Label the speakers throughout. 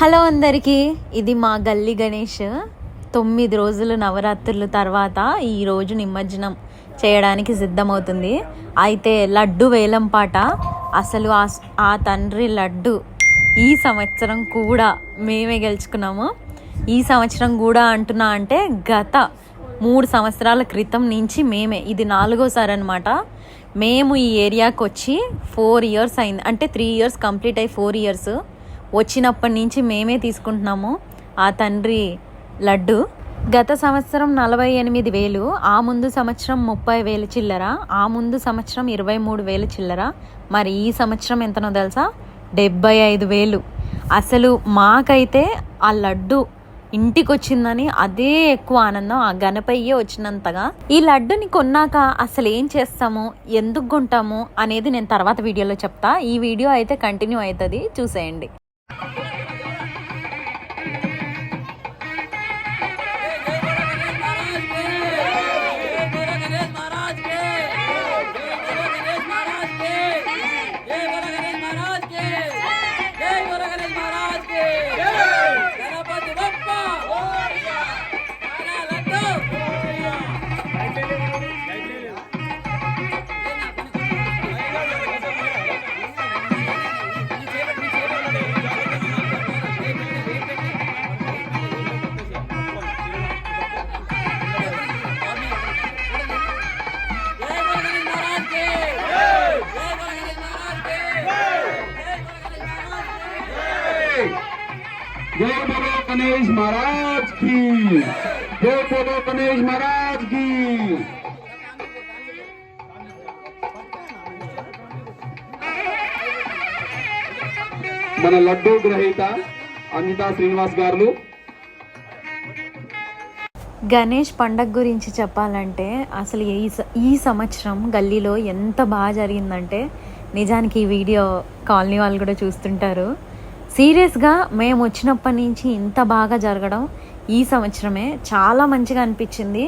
Speaker 1: Hello అందరికీ ఇది మా గల్లీ గణేష్. తొమ్మిది రోజులు నవరాత్రుల తర్వాత ఈ రోజు నిమజ్జనం చేయడానికి సిద్ధమవుతుంది. అయితే లడ్డు వేలం పాట అసలు ఆ ఆ తండ్రి లడ్డు ఈ సంవత్సరం కూడా మేమే గెలుచుకున్నాము. ఈ సంవత్సరం కూడా అంటున్నా అంటే గత మూడు సంవత్సరాల క్రితం నుంచి మేమే ఇది నాలుగోసారి అనమాట మేము ఈ ఏరియాకి వచ్చి ఫోర్ ఇయర్స్ అయింది అంటే త్రీ ఇయర్స్ కంప్లీట్ అయ్యి ఫోర్ ఇయర్స్. వచ్చినప్పటి నుంచి మేమే తీసుకుంటున్నాము. ఆ తండ్రి లడ్డు. గత సంవత్సరం నలభై ఎనిమిది వేలు ఆ ముందు సంవత్సరం ముప్పై వేలు చిల్లర ఆ ముందు సంవత్సరం ఇరవై మూడు వేలు చిల్లర. మరి ఈ సంవత్సరం ఎంతనో తెలుసా? డెబ్బై ఐదు వేలు. అసలు మాకైతే ఆ లడ్డు ఇంటికి వచ్చిందని అదే ఎక్కువ ఆనందం ఆ గణపయ్యే వచ్చినంతగా. ఈ లడ్డుని కొన్నాక అసలు ఏం చేస్తాము? ఎందుకు కొంటాము? అనేది నేను తర్వాత వీడియోలో చెప్తా. ఈ వీడియో అయితే కంటిన్యూ అవుతుంది. చూసేయండి.
Speaker 2: Yeah. गणेश महाराज की जय
Speaker 3: बोलो गणेश महाराज की మన లడ్డూ గ్రహీత అనితా శ్రీనివాస్ గారు
Speaker 1: గణేష్ పండగ గురించి చెప్పాలంటే అసలు ఈ స- ఈ సంవత్సరం గల్లీలో ఎంత బాగా జరిగిందంటే నిజానికి ఈ వీడియో కాలనీ వాళ్ళు కూడా చూస్తుంటారు సీరియస్గా మేము వచ్చినప్పటి నుంచి ఇంత బాగా జరగడం ఈ సంవత్సరమే చాలా మంచిగా అనిపించింది.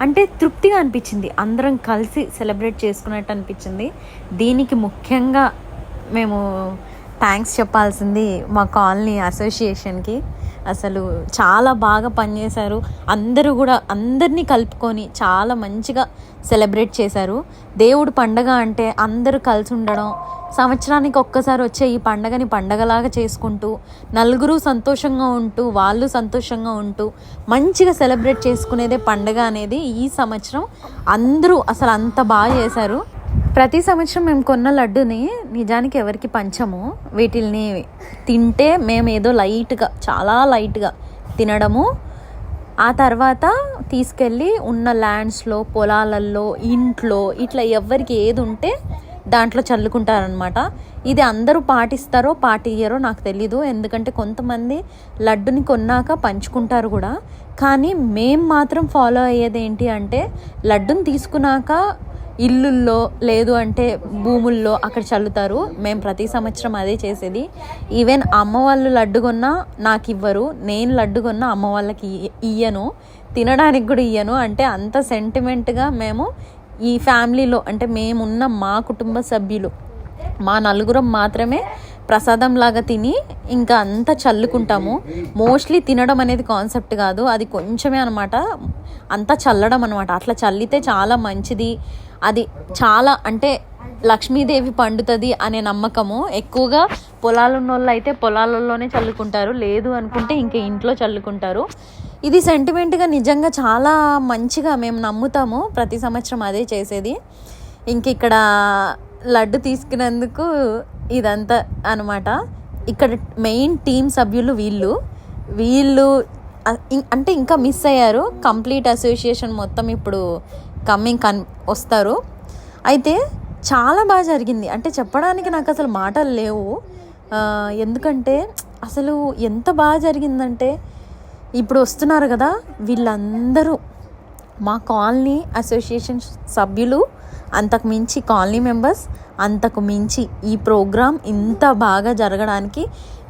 Speaker 1: అంటే తృప్తిగా అనిపించింది. అందరం కలిసి సెలబ్రేట్ చేసుకున్నట్టు అనిపించింది. దీనికి ముఖ్యంగా మేము థ్యాంక్స్ చెప్పాల్సింది మా కాలనీ అసోసియేషన్కి. అసలు చాలా బాగా పనిచేశారు. అందరూ కూడా అందరినీ కలుపుకొని చాలా మంచిగా సెలబ్రేట్ చేశారు. దేవుడు పండగ అంటే అందరూ కలిసి ఉండడం సంవత్సరానికి ఒక్కసారి వచ్చే ఈ పండగని పండగలాగా చేసుకుంటూ నలుగురు సంతోషంగా ఉంటూ వాళ్ళు సంతోషంగా ఉంటూ మంచిగా సెలబ్రేట్ చేసుకునేదే పండగ అనేది ఈ సంవత్సరం అందరూ అసలు అంత బాగా చేశారు. ప్రతి సంవత్సరం మేము కొన్న లడ్డుని నిజానికి ఎవరికి పంచము. వీటిల్ని తింటే మేము ఏదో లైట్గా చాలా లైట్గా తినడము. ఆ తర్వాత తీసుకెళ్ళి ఉన్న ల్యాండ్స్లో పొలాలల్లో ఇంట్లో ఇట్లా ఎవరికి ఏది ఉంటే దాంట్లో చల్లుకుంటారనమాట ఇది అందరూ పాటిస్తారో పాటియ్యరో నాకు తెలీదు. ఎందుకంటే కొంతమంది లడ్డుని కొన్నాక పంచుకుంటారు కూడా. కానీ మేం మాత్రం ఫాలో అయ్యేది ఏంటి అంటే లడ్డుని తీసుకున్నాక ఇల్లుల్లో లేదు అంటే భూముల్లో అక్కడ చల్లుతారు. మేము ప్రతి సంవత్సరం అదే చేసేది. ఈవెన్ అమ్మ వాళ్ళు లడ్డు కొన్నా నాకు ఇవ్వరు. నేను లడ్డు కొన్నా అమ్మ వాళ్ళకి ఇయ్యను. తినడానికి కూడా ఇయ్యను. అంటే అంత సెంటిమెంట్గా మేము ఈ ఫ్యామిలీలో అంటే మేమున్న మా కుటుంబ సభ్యులు మా నలుగురం మాత్రమే ప్రసాదం లాగా తిని ఇంకా అంతా చల్లుకుంటాము. మోస్ట్లీ తినడం అనేది కాన్సెప్ట్ కాదు. అది కొంచెమే అనమాట. అంతా చల్లడం అనమాట. అట్లా చల్లితే చాలా మంచిది. అది చాలా అంటే లక్ష్మీదేవి పండుతుంది అనే నమ్మకము. ఎక్కువగా పొలాలున్న వాళ్ళు అయితే పొలాలలోనే చల్లుకుంటారు. లేదు అనుకుంటే ఇంకా ఇంట్లో చల్లుకుంటారు. ఇది సెంటిమెంట్గా నిజంగా చాలా మంచిగా మేము నమ్ముతాము. ప్రతి సంవత్సరం అదే చేసేది. ఇంక ఇక్కడ లడ్డు తీసుకున్నందుకు ఇదంతా అనమాట ఇక్కడ మెయిన్ టీమ్ సభ్యులు వీళ్ళు. వీళ్ళు అంటే ఇంకా మిస్ అయ్యారు. కంప్లీట్ అసోసియేషన్ మొత్తం ఇప్పుడు కమ్మింగ్ కన్ వస్తారు. అయితే చాలా బాగా జరిగింది. అంటే చెప్పడానికి నాకు అసలు మాటలు లేవు. ఎందుకంటే అసలు ఎంత బాగా జరిగిందంటే ఇప్పుడు వస్తున్నారు కదా వీళ్ళందరూ. మా కాలనీ అసోసియేషన్ సభ్యులు అంతకు మించి కాలనీ మెంబర్స్ అంతకు మించి ఈ ప్రోగ్రాం ఇంత బాగా జరగడానికి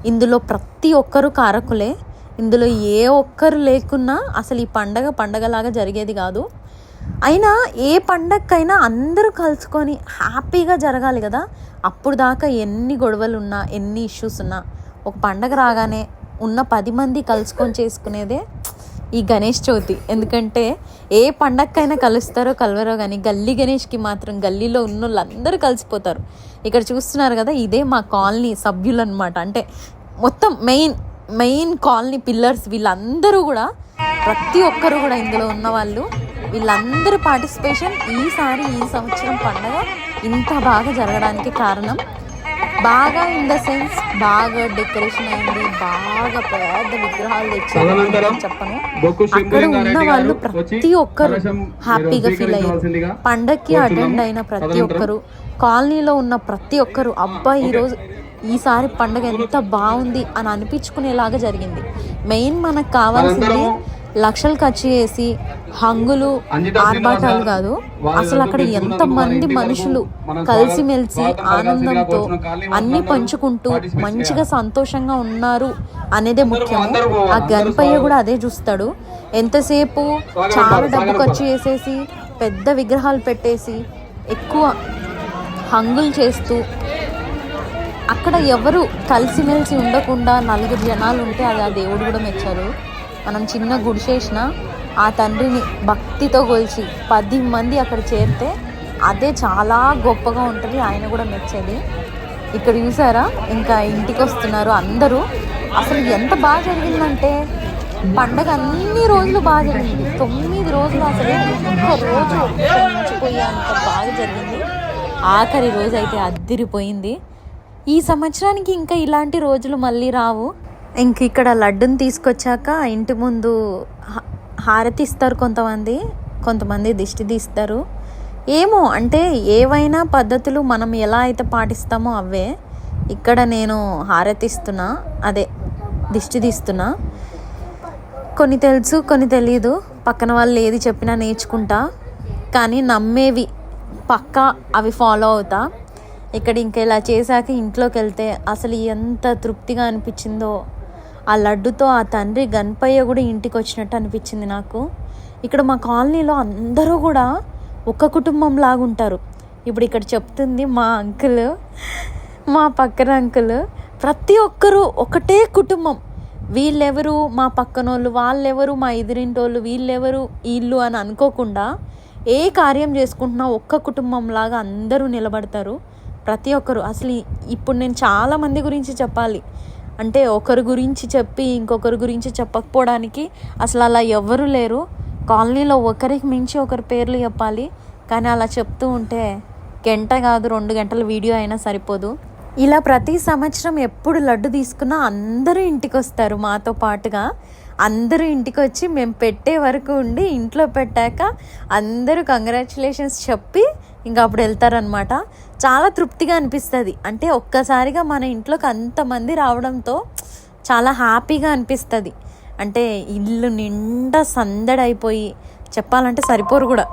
Speaker 1: ఇందులో ప్రతి ఒక్కరు కారకులే. ఇందులో ఏ ఒక్కరు లేకున్నా అసలు ఈ పండగ పండగలాగా జరిగేది కాదు. అయినా ఏ పండగకైనా అందరూ కలుసుకొని హ్యాపీగా జరగాలి కదా. అప్పుడు దాకా ఎన్ని గొడవలు ఉన్నా ఎన్ని ఇష్యూస్ ఉన్నా ఒక పండగ రాగానే ఉన్న పది మంది కలుసుకొని చేసుకునేదే ఈ గణేష్ చవితి. ఎందుకంటే ఏ పండక్కైనా కలుస్తారో కలవరో కానీ గల్లీ గణేష్కి మాత్రం గల్లీలో ఉన్న వాళ్ళందరూ కలిసిపోతారు. ఇక్కడ చూస్తున్నారు కదా ఇదే మా కాలనీ సభ్యులు అనమాట అంటే మొత్తం మెయిన్ మెయిన్ కాలనీ పిల్లర్స్ వీళ్ళందరూ కూడా ప్రతి ఒక్కరు కూడా ఇందులో ఉన్న వాళ్ళు వీళ్ళందరూ పార్టిసిపేషన్ ఈసారి ఈ సంవత్సరం పండగ ఇంత బాగా జరగడానికి కారణం బాగా ఇన్ ద సెన్స్ బాగా డెకరేషన్ అయింది బాగా పెద్ద విగ్రహాలు తెచ్చారు. చెప్పను. అక్కడ ఉన్న వాళ్ళు ప్రతి ఒక్కరు హ్యాపీగా ఫీల్ అయ్యారు. పండక్కి. అటెండ్ అయిన ప్రతి ఒక్కరు కాలనీలో ఉన్న ప్రతి ఒక్కరు అబ్బా ఈరోజు ఈసారి పండగ ఎంత బాగుంది అని అనిపించుకునేలాగా జరిగింది. మెయిన్ మనకు కావాల్సింది లక్షలు ఖర్చు చేసి హంగులు ఆర్భాటాలు కాదు. అసలు అక్కడ ఎంత మంది మనుషులు కలిసిమెలిసి ఆనందంతో అన్ని పంచుకుంటూ మంచిగా. సంతోషంగా ఉన్నారు అనేదే ముఖ్యం. ఆ గణపయ్య. కూడా అదే చూస్తాడు. ఎంతసేపు చాలా డబ్బు ఖర్చు చేసేసి పెద్ద విగ్రహాలు పెట్టేసి ఎక్కువ హంగులు చేస్తూ అక్కడ ఎవరు కలిసిమెలిసి ఉండకుండా నలుగురు జనాలు ఉంటే అది ఆ దేవుడు కూడా మెచ్చారు. మనం చిన్న గుడిసేసిన ఆ తండ్రిని భక్తితో కొలిచి పది మంది అక్కడ చేరితే అదే చాలా గొప్పగా ఉంటుంది ఆయన కూడా మెచ్చేది. ఇక్కడ చూసారా? ఇంకా ఇంటికి వస్తున్నారు అందరూ. అసలు ఎంత బాగా జరిగిందంటే పండగ అన్ని రోజులు బాగా జరిగింది. తొమ్మిది రోజులు అసలు ఒక్క రోజు మించిపోయే అంత బాగా జరిగింది. ఆఖరి రోజు అయితే అద్దిరిపోయింది. ఈ సంవత్సరానికి ఇంకా ఇలాంటి రోజులు మళ్ళీ రావు. ఇంక ఇక్కడ లడ్డుని తీసుకొచ్చాక ఇంటి ముందు హారతి ఇస్తారు కొంతమంది కొంతమంది దిష్టి తీస్తారు. ఏమో అంటే ఏవైనా పద్ధతులు మనం ఎలా అయితే పాటిస్తామో అవే. ఇక్కడ నేను హారతిస్తున్నా అదే దిష్టి తీస్తున్నా. కొన్ని తెలుసు కొన్ని తెలియదు పక్కన వాళ్ళు ఏది చెప్పినా నేర్చుకుంటా. కానీ నమ్మేవి పక్కా అవి ఫాలో అవుతా. ఇక్కడ ఇంకా ఇలా చేశాక ఇంట్లోకి వెళ్తే అసలు ఎంత తృప్తిగా అనిపించిందో ఆ లడ్డుతో ఆ తండ్రి గణపయ్య కూడా ఇంటికి వచ్చినట్టు అనిపించింది నాకు. ఇక్కడ మా కాలనీలో అందరూ కూడా ఒక కుటుంబం లాగుంటారు. ఇప్పుడు ఇక్కడ చెప్తుంది మా అంకుల్ మా పక్కన అంకుల్. ప్రతి ఒక్కరూ ఒకటే కుటుంబం. వీళ్ళెవరు మా పక్కనోళ్ళు వాళ్ళెవరు మా ఎదురింటోళ్ళు వీళ్ళెవరు వీళ్ళు అని అనుకోకుండా ఏ కార్యం చేసుకుంటున్నా ఒక్క కుటుంబంలాగా అందరూ నిలబడతారు. ప్రతి ఒక్కరు. అసలు ఇప్పుడు నేను చాలా మంది గురించి చెప్పాలి. అంటే ఒకరి గురించి చెప్పి ఇంకొకరి గురించి చెప్పకపోవడానికి అసలు అలా ఎవ్వరూ లేరు. కాలనీలో ఒకరికి మించి ఒకరి పేర్లు చెప్పాలి. కానీ అలా చెప్తూ ఉంటే గంట కాదు రెండు గంటల వీడియో అయినా సరిపోదు. ఇలా ప్రతి సంవత్సరం ఎప్పుడు లడ్డు తీసుకున్నా అందరూ ఇంటికి వస్తారు మాతో పాటుగా. అందరూ ఇంటికి వచ్చి మేము పెట్టే వరకు ఉండి ఇంట్లో పెట్టాక అందరూ కంగ్రాచులేషన్స్ చెప్పి ఇంకా అప్పుడు వెళ్తారనమాట చాలా తృప్తిగా అనిపిస్తుంది. అంటే ఒక్కసారిగా మన ఇంట్లోకి అంతమంది రావడంతో చాలా హ్యాపీగా అనిపిస్తుంది. అంటే ఇల్లు నిండా సందడైపోయి చెప్పాలంటే సరిపోరు కూడా.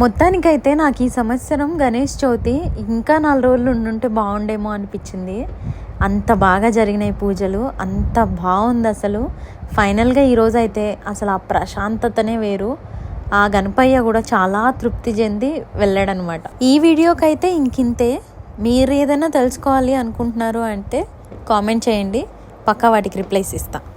Speaker 1: మొత్తానికైతే నాకు ఈ సంవత్సరం గణేష్ చవితి ఇంకా నాలుగు రోజులు ఉండుంటే బాగుండేమో అనిపించింది. అంత బాగా జరిగినాయి పూజలు అంత బాగుంది అసలు. ఫైనల్గా ఈరోజు అయితే అసలు ఆ ప్రశాంతతనే వేరు. ఆ గణపయ్య కూడా చాలా తృప్తి చెంది వెళ్ళాడనమాట. ఈ వీడియోకైతే ఇంకింతే. మీరు ఏదైనా తెలుసుకోవాలి అనుకుంటున్నారు అంటే కామెంట్ చేయండి. పక్కా వాటికి రిప్లైస్ ఇస్తాను